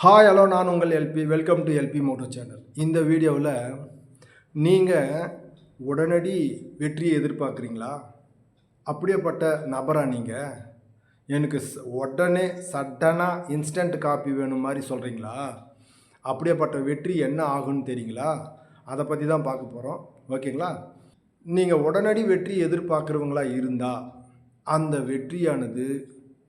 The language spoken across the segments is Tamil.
ஹாய் ஹலோ நான் உங்கள் LP welcome to LP moto channel இந்த வீடியோவில் நீங்கள் உடனடி வெற்றியை எதிர்பார்க்குறீங்களா? அப்படியேப்பட்ட நபரா நீங்கள் எனக்கு உடனே சட்டனாக இன்ஸ்டன்ட் காப்பி வேணும் மாதிரி சொல்கிறீங்களா அப்படியேப்பட்ட வெற்றி என்ன ஆகும்னு தெரியுங்களா? அதை பற்றி தான் பார்க்க போகிறோம் ஓகேங்களா? நீங்கள் உடனடி வெற்றி எதிர்பார்க்குறவங்களா இருந்தால் அந்த வெற்றியானது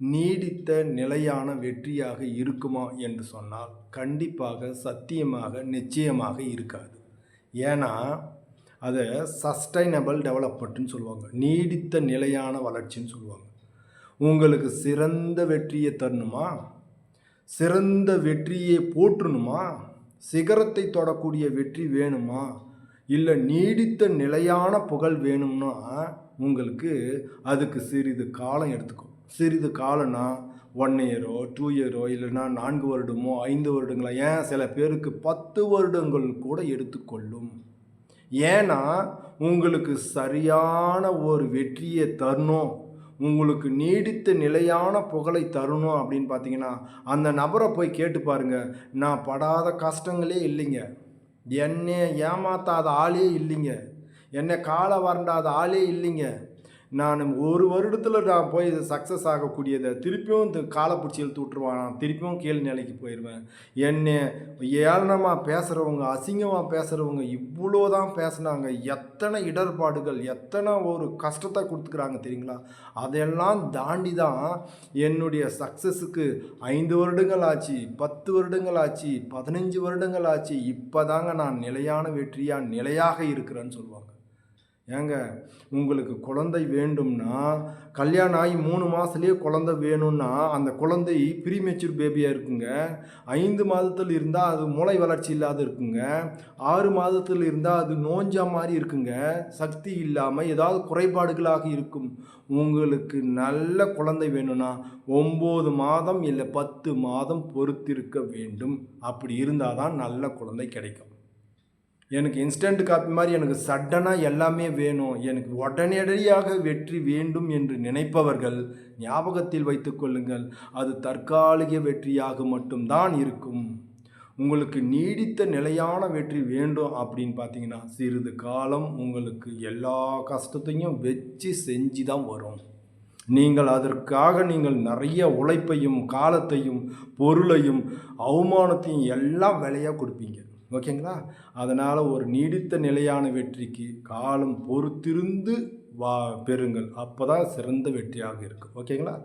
நீடித்த நிலையான வெற்றியாக இருக்குமா என்று சொன்னால் கண்டிப்பாக சத்தியமாக நிச்சயமாக இருக்காது. ஏன்னா அதை சஸ்டைனபிள் டெவலப்மெண்ட்னு சொல்லுவாங்க. நீடித்த நிலையான வளர்ச்சின்னு சொல்லுவாங்க. உங்களுக்கு சிறந்த வெற்றியை தரணுமா? சிறந்த வெற்றியை போற்றணுமா? சிகரத்தை தொடக்கூடிய வெற்றி வேணுமா? இல்லை நீடித்த நிலையான புகழ் வேணும்னா உங்களுக்கு அதுக்கு சிறிது காலம் எடுத்துக்கும் சிறிது காலம்னா ஒன் இயரோ டூ இயரோ இல்லைன்னா நான்கு வருடமோ ஐந்து வருடங்களா ஏன் சில பேருக்கு பத்து வருடங்கள் கூட எடுத்துக்கொள்ளும்? ஏன்னா உங்களுக்கு சரியான ஒரு வெற்றியை தரணும். உங்களுக்கு நீடித்த நிலையான புகழை தரணும் அப்படின்னு பார்த்தீங்கன்னா அந்த நபரை போய் கேட்டு பாருங்க. நான் படாத கஷ்டங்களே இல்லைங்க. என்னை ஏமாத்தாத ஆளே இல்லைங்க. என்னை காலை வறண்டாத ஆளே இல்லைங்க. நான் ஒரு வருடத்தில் நான் போய் இது சக்ஸஸ் ஆகக்கூடியதை திருப்பியும் இந்த காலை பிடிச்சி இழுத்து விட்ருவான் நான் திருப்பியும் கீழ் நிலைக்கு போயிடுவேன். என்னை ஏளனமாக பேசுகிறவங்க அசிங்கமாக பேசுகிறவங்க இவ்வளோ தான் பேசுனாங்க. எத்தனை இடர்பாடுகள் எத்தனை ஒரு கஷ்டத்தை கொடுத்துக்கிறாங்க தெரியுங்களா? அதெல்லாம் தாண்டி தான் என்னுடைய சக்ஸஸுக்கு ஐந்து வருடங்கள் ஆச்சு பத்து வருடங்கள் ஆச்சு பதினஞ்சு வருடங்கள் ஆச்சு. இப்போ தாங்க நான் நிலையான வெற்றியாக நிலையாக இருக்கிறேன்னு சொல்லுவாங்க. ஏங்க உங்களுக்கு குழந்தை வேண்டும்னா கல்யாணம் ஆகி மூணு மாதத்துலேயே குழந்தை வேணும்னா அந்த குழந்தை ப்ரீமெச்சூர் பேபியாக இருக்குங்க. ஐந்து மாதத்தில் இருந்தால் அது மூளை வளர்ச்சி இல்லாத இருக்குங்க. ஆறு மாதத்தில் இருந்தால் அது நோஞ்சா மாதிரி இருக்குங்க. சக்தி இல்லாமல் ஏதாவது குறைபாடுகளாக இருக்கும். உங்களுக்கு நல்ல குழந்தை வேணும்னா ஒம்பது மாதம் இல்லை பத்து மாதம் பொறுத்திருக்க வேண்டும். அப்படி இருந்தால் தான் நல்ல குழந்தை கிடைக்கும். எனக்கு இன்ஸ்டன்ட் காப்பி மாதிரி எனக்கு சடனாக எல்லாமே வேணும். எனக்கு உடனடியாக வெற்றி வேண்டும் என்று நினைப்பவர்கள் ஞாபகத்தில் வைத்துக்கொள்ளுங்கள் அது தற்காலிக வெற்றியாக மட்டும்தான் இருக்கும். உங்களுக்கு நீடித்த நிலையான வெற்றி வேண்டும் அப்படின்னு பார்த்தீங்கன்னா சிறிது காலம் உங்களுக்கு எல்லா கஷ்டத்தையும் வச்சு செஞ்சு தான் வரும். நீங்கள் அதற்காக நீங்கள் நிறைய உழைப்பையும் காலத்தையும் பொருளையும் அவமானத்தையும் எல்லாம் விலையாக கொடுப்பீங்க. ஓகேங்களா? அதனால் ஒரு நீடித்த நிலையான வெற்றிக்கு காலம் பொறுத்திருந்து வா பெறுங்கள். அப்போ தான் சிறந்த வெற்றியாக இருக்கும் ஓகேங்களா?